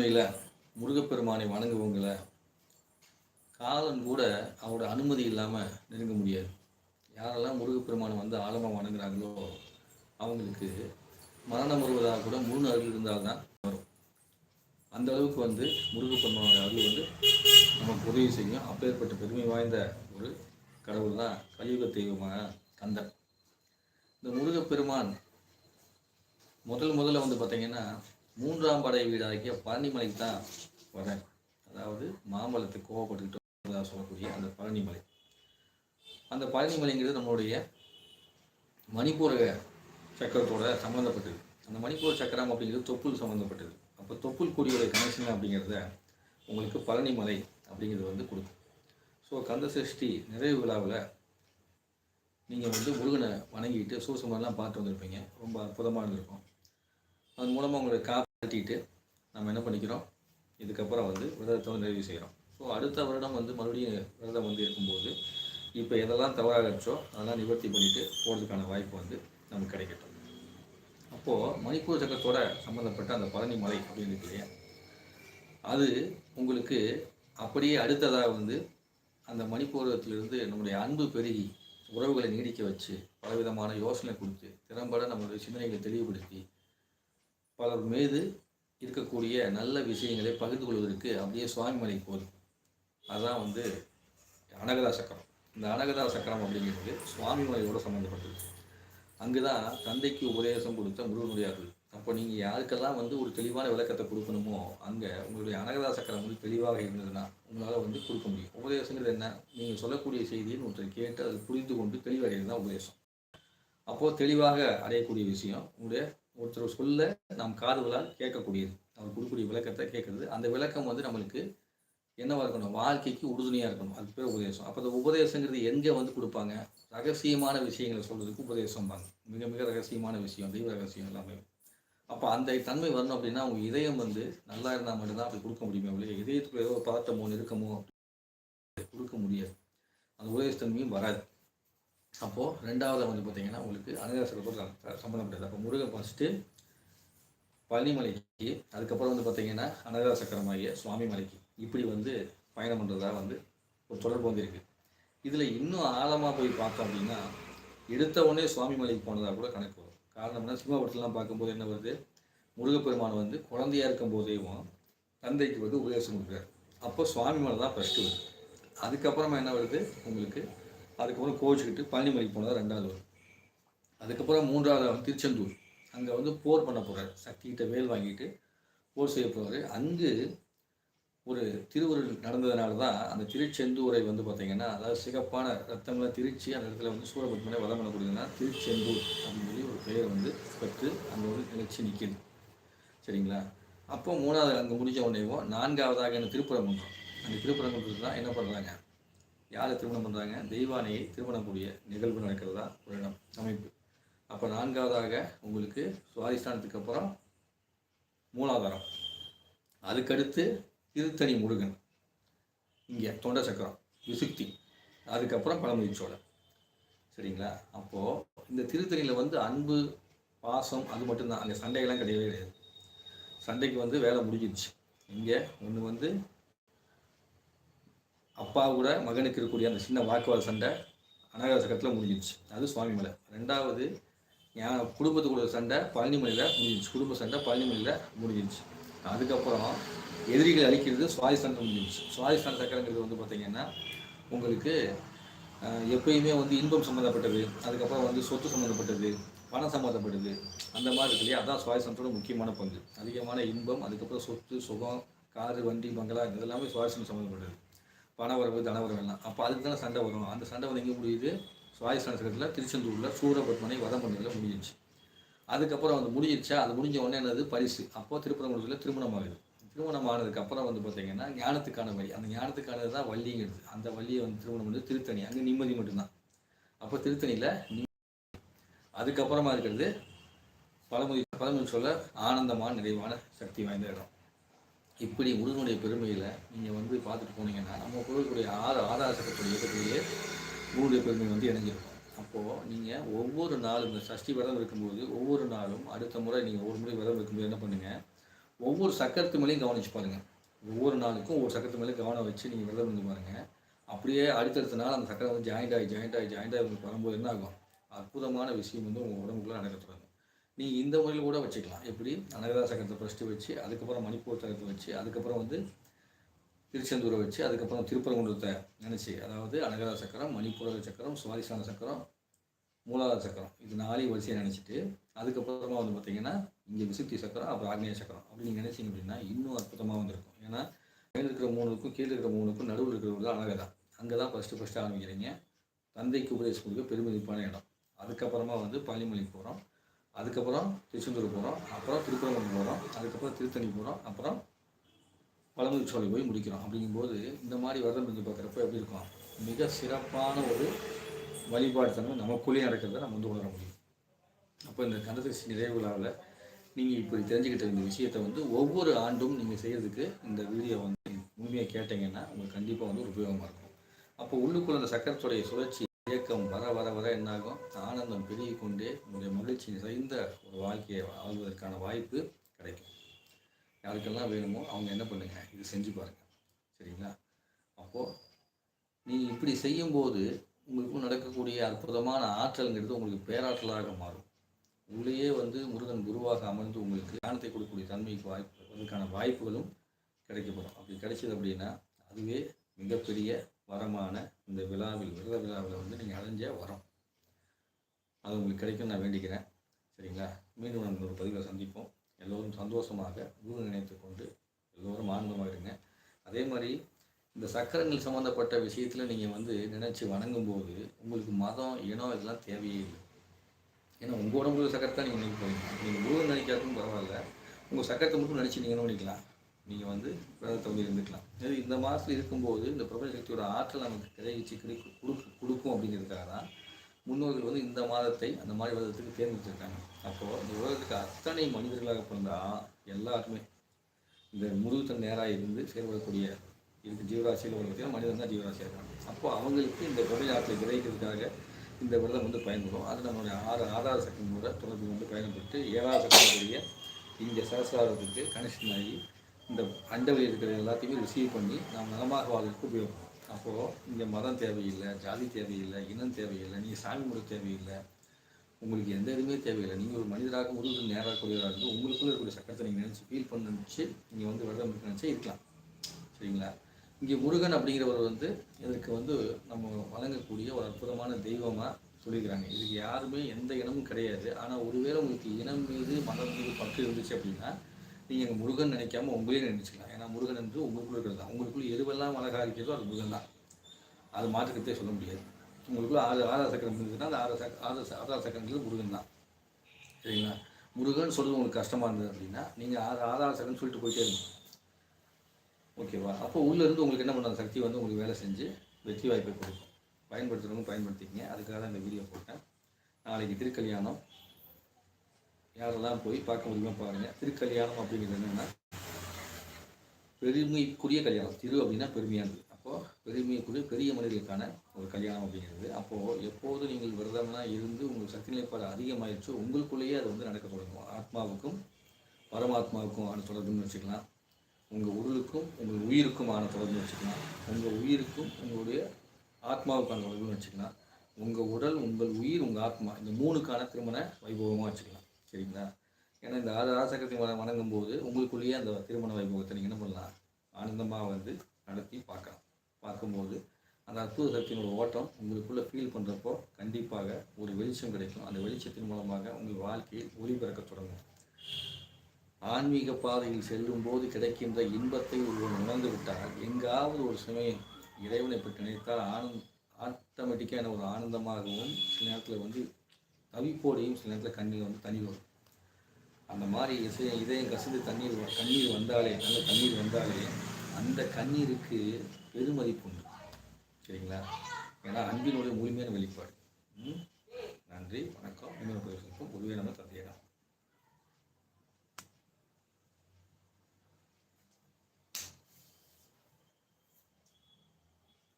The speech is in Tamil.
உண்மையில் முருகப்பெருமானை வணங்குவவங்களை காலன் கூட அவரோட அனுமதி இல்லாமல் நெருங்க முடியாது. யாரெல்லாம் முருகப்பெருமானை வந்து ஆழமாக வணங்குறாங்களோ அவங்களுக்கு மரணம் வருவதாக கூட முழு அருள் இருந்தால் தான் வரும். அந்த அளவுக்கு வந்து முருகப்பெருமானோட அருள் வந்து நமக்கு உதவி செய்யும். அப்பேற்பட்ட பெருமை வாய்ந்த ஒரு கடவுள் தான் கலியுக தெய்வமான கந்தன். இந்த முருகப்பெருமான் முதல் முதல்ல வந்து பார்த்தீங்கன்னா மூன்றாம் படை வீடாகிய பழனிமலைக்கு தான் வரேன் அதாவது மாம்பழத்தை கோவப்பட்டுக்கிட்டு சொல்லக்கூடிய அந்த பழனிமலை. அந்த பழனிமலைங்கிறது நம்மளுடைய மணிப்பூர சக்கரத்தோட சம்மந்தப்பட்டது அந்த மணிப்பூர் சக்கரம் அப்படிங்கிறது தொப்புள் சம்மந்தப்பட்டது அப்போ தொப்புள் கொடியோட கனெக்ஷன் அப்படிங்கிறத உங்களுக்கு பழனிமலை அப்படிங்கிறது வந்து கொடுக்கும். ஸோ கந்த சஷ்டி நிறைவு விழாவில் நீங்கள் வந்து முருகனை வணங்கிட்டு சூசமெல்லாம் பார்த்து வந்திருப்பீங்க. ரொம்ப அற்புதமாக இருந்திருக்கும். அதன் மூலமாக உங்களை காப்பாற்றிட்டு நம்ம என்ன பண்ணிக்கிறோம்? இதுக்கப்புறம் வந்து விரதத்தை நிறைவு செய்கிறோம் ஸோ அடுத்த வருடம் வந்து மறுபடியும் விரதம் வந்து இருக்கும்போது இப்போ எதெல்லாம் தவறாகச்சோ அதெல்லாம் நிவர்த்தி பண்ணிவிட்டு போகிறதுக்கான வாய்ப்பு வந்து நமக்கு கிடைக்கட்டும். அப்போது மணிப்பூர் சக்கரத்தோட சம்மந்தப்பட்ட அந்த பழனி மலை அப்படின்னு இருக்கு இல்லையா? அது உங்களுக்கு அப்படியே அடுத்ததாக வந்து அந்த மணிப்பூரத்திலிருந்து நம்முடைய அன்பு பெருகி உறவுகளை நீடிக்க வச்சு பலவிதமான யோசனை கொடுத்து திறம்பட நம்மளுடைய சிந்தனைகளை தெளிவுபடுத்தி பலர் மீது இருக்கக்கூடிய நல்ல விஷயங்களை பகிர்ந்து கொள்வதற்கு அப்படியே சுவாமி மலை போதும் அதுதான் வந்து அனகதா சக்கரம். இந்த அனகதா சக்கரம் அப்படிங்கிறது சுவாமி மலையோட சம்மந்தப்பட்டது அங்கே தான் தந்தைக்கு உபதேசம் கொடுத்த முருகனுடையார்கள் அப்போ நீங்கள் யாருக்கெல்லாம் வந்து ஒரு தெளிவான விளக்கத்தை கொடுக்கணுமோ அங்கே உங்களுடைய அனகதா சக்கரம் வந்து தெளிவாக இருந்ததுன்னா உங்களால் வந்து கொடுக்க முடியும். உபதேசங்கிறது என்ன? நீங்கள் சொல்லக்கூடிய செய்தின்னு ஒருத்தர் கேட்டு அதை புரிந்து கொண்டு தெளிவடைகிறது தான் உபதேசம். அப்போது தெளிவாக அடையக்கூடிய விஷயம் உங்களுடைய ஒருத்தர் சொல்ல நாம் காதுகளால் கேட்கக்கூடியது. அவர் கொடுக்கக்கூடிய விளக்கத்தை கேட்கறது. அந்த விளக்கம் வந்து நம்மளுக்கு என்னவா இருக்கணும்? வாழ்க்கைக்கு உறுதுணையாக இருக்கணும். அதுக்கு பேர் உபதேசம். அப்போ அந்த உபதேசங்கிறது எங்கே வந்து கொடுப்பாங்க? ரகசியமான விஷயங்களை சொல்றதுக்கு உபதேசம்பாங்க. மிக மிக ரகசியமான விஷயம் தெய்வ ரகசியம் எல்லாமே. அப்போ அந்த தன்மை வரணும் அப்படின்னா உங்கள் இதயம் வந்து நல்லா இருந்தால் மட்டும்தான் அப்படி கொடுக்க முடியுமே இல்லையா இதயத்துக்குள்ள ஏதோ பதட்டமோ நெருக்கமோ கொடுக்க முடியாது. அந்த உபதேசத்தன்மையும் வராது. அப்போது ரெண்டாவது வந்து பார்த்தீங்கன்னா உங்களுக்கு அனகாசரத்தோட சம்மந்தப்பட்டது அப்போ முருகன் ஃபஸ்ட்டு பழனிமலைக்கு அதுக்கப்புறம் வந்து பார்த்தீங்கன்னா அனகா சக்கரமாகிய சுவாமி மலைக்கு இப்படி வந்து பயணம் பண்ணுறதா வந்து ஒரு தொடர்பு வந்து இருக்குது இதில் இன்னும் ஆழமாக போய் பார்த்தோம் அப்படின்னா எடுத்த உடனே சுவாமி மலைக்கு போனதாக கூட கணக்கு வரும். காரணம் என்ன சினிமா படத்துலலாம் பார்க்கும்போது என்ன வருது? முருகப்பெருமான் வந்து குழந்தையா இருக்கும் போதேவும் தந்தைக்கு வந்து உபதேசம் கொடுக்குறாரு. அப்போ சுவாமி மலை தான் ஃபஸ்ட்டு வருது. அதுக்கப்புறமா என்ன வருது? உங்களுக்கு அதுக்கப்புறம் கோச்சிக்கிட்டு பழனிமலைக்கு போனதா ரெண்டாவது வரும் அதுக்கப்புறம் மூன்றாவது திருச்செந்தூர். அங்கே வந்து போர் பண்ண போகிறார் சக்திகிட்ட வேல் வாங்கிட்டு போர் செய்ய போகிறாரு அங்கு ஒரு திருவுருள் நடந்ததுனால தான் அந்த திருச்செந்தூரை வந்து பார்த்தீங்கன்னா அதாவது சிகப்பான ரத்தங்களை திருச்சி அந்த இடத்துல வந்து சூரபத்மனை வதம் பண்ணக்கூடியதுன்னா திருச்செந்தூர் அப்படின்னு சொல்லி ஒரு பெயர் வந்து பெற்று அங்கே வந்து நிலைச்சி நிற்கிது சரிங்களா? அப்போ மூணாவது அங்கே முடிஞ்ச உடனேவும் நான்காவதாக என்ன திருப்பரங்குன்றம். அந்த திருப்பரங்குன்றத்தில் தான் என்ன பண்ணுறாங்க யாரை திருமணம் பண்ணுறாங்க தெய்வானையை திருமணம் கூடிய நிகழ்வு நடக்கிறதா? ஒரு இடம் அமைப்பு. அப்போ நான்காவதாக உங்களுக்கு சுவாதிஷ்டானத்துக்கு அப்புறம் மூலாதாரம். அதுக்கடுத்து திருத்தணி முருகன். இங்கே தொண்ட சக்கரம் விசுக்தி. அதுக்கப்புறம் பழமுதிர்ச்சோழன் சரிங்களா? அப்போது இந்த திருத்தணியில் வந்து அன்பு பாசம் அது மட்டும்தான். அங்கே சண்டைகள்லாம் கிடையவே கிடையாது. சண்டைக்கு வந்து வேலை முடிஞ்சிருச்சு. இங்கே ஒன்று வந்து அப்பா கூட மகனுக்கு இருக்கக்கூடிய அந்த சின்ன வாக்குவாத சண்டை அனாகர சக்கரத்தில் முடிஞ்சிருச்சு அது சுவாமி மலை. ரெண்டாவது என் குடும்பத்துக்குள்ள சண்டை பழனிமலையில் முடிஞ்சிருச்சு குடும்ப சண்டை பழனிமலையில் முடிஞ்சிச்சு அதுக்கப்புறம் எதிரிகள் அழிக்கிறது சுவாதிஸ்தானம் முடிஞ்சிருச்சு சுவாதிஸ்தான சக்கரங்கிறது வந்து பார்த்தீங்கன்னா உங்களுக்கு எப்பயுமே வந்து இன்பம் சம்மந்தப்பட்டது அதுக்கப்புறம் வந்து சொத்து சம்மந்தப்பட்டது பணம் சம்மந்தப்பட்டது அந்த மாதிரி இருக்கு இல்லையா? அதான் சுவாதிஸ்தானத்தோட முக்கியமான பங்கு. அதிகமான இன்பம் அதுக்கப்புறம் சொத்து சுகம் காரு வண்டி பங்களா இதெல்லாமே சுவாதிஸ்தானம் சம்மந்தப்பட்டது பணவரவு தனவரவு எல்லாம். அப்போ அதுக்கு தானே சண்டை வரும். அந்த சண்டை வந்து எங்கே முடியுது? சுவாதிஸ்தான சக்கரத்தில் திருச்செந்தூரில் சூரபத்மனை வதம் பண்ணதில் முடிஞ்சிருச்சு அதுக்கப்புறம் வந்து முடிஞ்சிருச்சா? அது முடிஞ்ச உடனே என்னது? பரிசு. அப்போ திருப்பரங்குன்றத்தில் திருமணம் ஆகுது. திருமணம் ஆனதுக்கப்புறம் வந்து பார்த்தீங்கன்னா ஞானத்துக்கான வழி. அந்த ஞானத்துக்கானது தான் வள்ளிங்கிறது. அந்த வள்ளியை வந்து திருமணம் வந்து திருத்தணி. அங்கே நிம்மதி மட்டும்தான். அப்போ திருத்தணியில் அதுக்கப்புறமா இருக்கிறது பழமொழி பழமொழி சொல்ல ஆனந்தமான நிறைவான சக்தி வாய்ந்த இடம். இப்படி முருகனுடைய பெருமையில் நீங்கள் வந்து பார்த்துட்டு போனீங்கன்னா நம்ம கொடுக்கக்கூடிய ஆறு ஆதார சக்கரத்துடைய இயக்கத்திலேயே முருகனுடைய பெருமை வந்து இணைஞ்சிருக்கும். அப்போது நீங்கள் ஒவ்வொரு நாளும் இந்த சஷ்டி விரதம் இருக்கும்போது ஒவ்வொரு நாளும் அடுத்த முறை நீங்கள் ஒரு முறை விரதம் இருக்கும்போது என்ன பண்ணுங்கள் ஒவ்வொரு சக்கரத்து மேலேயும் கவனிச்சு பாருங்கள் ஒவ்வொரு நாளுக்கும் ஒவ்வொரு சக்கரத்து மேலே கவனம் வச்சு நீங்கள் விரதம் இருந்து பாருங்கள் அப்படியே அடுத்தடுத்த நாள் அந்த சக்கரம் வந்து ஜாயிண்ட் ஆகி ஜாயிண்ட் ஆகி ஜாயிண்ட் ஆகி உங்களுக்கு வரும்போது என்ன ஆகும்? அற்புதமான விஷயம் வந்து உங்கள் உடம்புக்குள்ளே நடக்க தொடங்கும். நீங்கள் இந்த முறையில் கூட வச்சுக்கலாம். எப்படி? அனகதா சக்கரத்தை ஃபஸ்ட்டு வச்சு அதுக்கப்புறம் மணிப்பூர் சக்கரத்தை வச்சு அதுக்கப்புறம் வந்து திருச்செந்தூரை வச்சு அதுக்கப்புறம் திருப்பரங்குன்றத்தை நினச்சி அதாவது அனகதா சக்கரம் மணிப்பூர சக்கரம் சுவாரிசான சக்கரம் மூலாதார சக்கரம் இது நாளையும் வரிசையை நினச்சிட்டு அதுக்கப்புறமா வந்து பார்த்தீங்கன்னா இங்கே விசுத்தி சக்கரம் அப்புறம் ஆக்னேய சக்கரம் அப்படி நீங்கள் அப்படின்னா இன்னும் அற்புதமாக வந்திருக்கும். ஏன்னா மேல் இருக்கிற மூணுக்கும் கீழே இருக்கிற மூணுக்கும் நடுவில் இருக்கிறவங்க தான் அழகை அங்கே தான் ஃபஸ்ட்டு ஃபஸ்ட்டு ஆரம்பிக்கிறீங்க. தந்தைக்கு உபதேசம் கொடுக்க பெருமதிப்பான இடம். அதுக்கப்புறமா வந்து பழனிமலை போகிறோம் அதுக்கப்புறம் திருச்செந்தூர் போகிறோம் அப்புறம் திருக்குறளம் போகிறோம் அதுக்கப்புறம் திருத்தணி போகிறோம் அப்புறம் பழமுதிர் சோலை போய் முடிக்கிறோம். அப்படிங்கும்போது இந்த மாதிரி விரதம் இருந்து பார்க்குறப்ப எப்படி இருக்கும்? மிக சிறப்பான ஒரு வழிபாடு தன்மை நமக்குள்ளேயே நடக்கிறத நம்ம வந்து உணர முடியும். அப்போ இந்த கந்தசஷ்டி நிறைவு விழாவில் நீங்கள் இப்படி தெரிஞ்சுக்கிட்ட இந்த விஷயத்தை வந்து ஒவ்வொரு ஆண்டும் நீங்கள் செய்கிறதுக்கு இந்த வீடியோ வந்து முழுமையாக கேட்டீங்கன்னா உங்களுக்கு கண்டிப்பாக வந்து ஒரு உபயோகமாக இருக்கும். அப்போ உள்ளுக்குள்ள அந்த சக்கரத்துடைய சுழற்சி இயக்கம் வர வர வர என்னாகும்? ஆனந்தம் பெருகி கொண்டே உங்களுடைய மகிழ்ச்சி நிறைந்த ஒரு வாழ்க்கையை வாழ்வதற்கான வாய்ப்பு கிடைக்கும். யாருக்கெல்லாம் வேணுமோ அவங்க என்ன பண்ணுங்க? இது செஞ்சு பாருங்கள் சரிங்களா? அப்போது நீங்கள் இப்படி செய்யும்போது உங்களுக்கும் நடக்கக்கூடிய அற்புதமான ஆற்றல்ங்கிறது உங்களுக்கு பேராற்றலாக மாறும். உங்களையே வந்து முருகன் குருவாக அமர்ந்து உங்களுக்கு ஞானத்தை கொடுக்கக்கூடிய தன்மைக்கு வாய்ப்பு அதற்கான வாய்ப்புகளும் கிடைக்கப்படும். அப்படி கிடைச்சது அப்படின்னா அதுவே மிகப்பெரிய வரமான இந்த விழாவில் விரத விழாவில் வந்து நீங்கள் அடைஞ்ச வரம். அது உங்களுக்கு கிடைக்கும் நான் வேண்டிக்கிறேன். சரிங்களா? மீண்டும் நம்ம ஒரு பதிவில் சந்திப்போம். எல்லோரும் சந்தோஷமாக குரு நினைத்து கொண்டு எல்லோரும் ஆனந்தமாக இருங்க. அதே மாதிரி இந்த சக்கரங்கள் சம்மந்தப்பட்ட விஷயத்தில் நீங்கள் வந்து நினச்சி வணங்கும்போது உங்களுக்கு மதம் இனம் இதெல்லாம் தேவையே இல்லை. ஏன்னா உங்கள் உடம்புல சக்கரத்தை நீங்கள் நினைக்க போகிறீங்க நீங்கள் குரு நினைக்காதும் பரவாயில்ல. உங்கள் சக்கரத்தை மட்டும் நினச்சி நீங்கள் நினைக்கலாம் நீங்கள் வந்து விரதத்தை வந்து இருந்துக்கலாம். இது இந்த மாதத்தில் இருக்கும்போது இந்த பிரபஞ்ச சக்தியோட ஆற்றல் நமக்கு கிடைச்சி கிடைக்கும் கொடுக்கு கொடுக்கும் அப்படிங்கிறதுக்காக தான் முன்னோர்கள் வந்து இந்த மாதத்தை அந்த மாதிரி விரதத்துக்கு தேர்ந்தெடுத்திருக்காங்க. அப்போது இந்த உலகத்துக்கு அத்தனை மனிதர்களாக பிறந்தால் எல்லாருமே இந்த முருகத்தன் நேராக இருந்து செயல்படக்கூடிய இருக்கு ஜீவராசியில் உள்ள பார்த்தீங்கன்னா மனிதன் தான் ஜீவராசியாக இருக்காங்க. அப்போ அவங்களுக்கு இந்த பிரபஞ்ச ஆற்றலை கிடைக்கிறதுக்காக இந்த விரதம் வந்து பயன்படும். அது நம்மளுடைய ஆறு ஆதார சக்தியோட தொடர்பு வந்து பயன்பட்டு ஏழாவது சக்தியுடைய இங்கே சரஸ்வரத்துக்கு கனெக்ஷன் ஆகி இந்த அண்டவெளி இருக்கிற எல்லாத்தையுமே ரிசீவ் பண்ணி நாம் நலமாக வாழ்றதுக்கு உபயோகம். அப்போது இங்கே மதம் தேவையில்லை ஜாதி தேவையில்லை இனம் தேவையில்லை நீங்கள் சாமி முறை தேவையில்லை உங்களுக்கு எந்த இதுவுமே தேவையில்லை நீங்கள் ஒரு மனிதராக முழுவதும் நேராக கூடியவராக இருந்து உங்களுக்குள்ளே இருக்கக்கூடிய சக்கரத்தை நீங்கள் நினச்சி ஃபீல் பண்ண நினச்சி நீங்கள் வந்து விரதம் இருக்க நினச்சி இருக்கலாம். சரிங்களா? இங்கே முருகன் அப்படிங்கிறவர் வந்து இதற்கு வந்து நம்ம வழங்கக்கூடிய ஒரு அற்புதமான தெய்வமாக சொல்லியிருக்கிறாங்க. இதுக்கு யாருமே எந்த இனமும் கிடையாது. ஆனால் ஒருவேளை உங்களுக்கு இனம் மீது மதம் மீது பற்று இருந்துச்சு அப்படின்னா நீங்கள் எங்கள் முருகன் நினைக்காம உங்களையும் நினைச்சுக்கலாம். ஏன்னா முருகன் என்று உங்களுக்குள்ள இருக்கிறது தான். உங்களுக்குள்ள எதுவெல்லாம் அழகாக இருக்கிறதோ அது முருகன் தான். அது மாற்றுக்கிறதே சொல்ல முடியாது. உங்களுக்குள்ள ஆறு ஆதார சக்கரம் இருந்ததுன்னா அந்த ஆறு சக்க ஆதார ஆதார சக்கரங்கிறது முருகன் தான். சரிங்களா? முருகன் சொல்கிறது உங்களுக்கு கஷ்டமாக இருந்தது அப்படின்னா நீங்கள் ஆறு ஆதார சக்கரம்னு சொல்லிட்டு போயிட்டே இருங்க. ஓகேவா? அப்போ உள்ளேருந்து உங்களுக்கு என்ன பண்ணுற சக்தி வந்து உங்களுக்கு வேலை செஞ்சு வெற்றி வாய்ப்பை கொடுக்கும். பயன்படுத்துகிறவங்க பயன்படுத்திக்கங்க. அதுக்காக தான் இந்த வீடியோ போட்டேன். நாளைக்கு திருக்கல்யாணம். யாரெல்லாம் போய் பார்க்க முடியுமா பாருங்கள் திருக்கல்யாணம் அப்படிங்கிறது என்னென்னா பெருமைக்குரிய கல்யாணம். திரு அப்படின்னா பெருமையானது அப்போது பெருமைக்குரிய பெரிய மனிதர்களுக்கான ஒரு கல்யாணம் அப்படிங்கிறது. அப்போது எப்போது நீங்கள் விரதம்லாம் இருந்து உங்கள் சக்தி நிலைப்பாடு அதிகமாயிடுச்சோ உங்களுக்குள்ளேயே அது வந்து நடக்க தொடங்கும். ஆத்மாவுக்கும் பரமாத்மாவுக்கும் ஆன தொடர்புன்னு வச்சுக்கலாம். உங்கள் உடலுக்கும் உங்கள் உயிருக்குமான தொடர்புன்னு வச்சுக்கலாம். உங்கள் உயிருக்கும் உங்களுடைய ஆத்மாவுக்கான தொடர்புன்னு வச்சுக்கலாம். உங்கள் உடல் உங்கள் உயிர் உங்கள் ஆத்மா இந்த மூணுக்கான திருமண வைபவமாக வச்சுக்கலாம். சரிங்களா? ஏன்னா இந்த ஆறு வணங்கும் போது உங்களுக்குள்ளேயே அந்த திருமண வைபவத்தை நீங்கள் என்ன பண்ணலாம்? ஆனந்தமாக வந்து நடத்தி பார்க்கலாம். பார்க்கும்போது அந்த அற்புத சக்தியினோட ஓட்டம் உங்களுக்குள்ளே ஃபீல் பண்ணுறப்போ கண்டிப்பாக ஒரு வெளிச்சம் கிடைக்கும். அந்த வெளிச்சத்தின் மூலமாக உங்கள் வாழ்க்கையில் ஒளி பிறக்க தொடங்கும். ஆன்மீக பாதையில் செல்லும் போது கிடைக்கின்ற இன்பத்தை ஒருவன் உணர்ந்து விட்டால் எங்காவது ஒரு சமயம் இறைவனை பற்றி நினைத்தால் ஆனந்த் ஆட்டோமேட்டிக்கான ஒரு ஆனந்தமாகவும் சில நேரத்தில் வந்து தவிப்போடையும் சில நேரத்தில் கண்ணீர் வந்து தண்ணி வரும். அந்த மாதிரி இசைய இதயம் கசிந்து தண்ணீர் கண்ணீர் வந்தாலே நல்ல தண்ணீர் வந்தாலே அந்த கண்ணீருக்கு பெருமதிப்பு உண்டு. சரிங்களா? ஏன்னா அன்பினுடைய முழுமையான வெளிப்பாடு. நன்றி வணக்கம். இன்னொரு பேசுகிறோம் நம்ம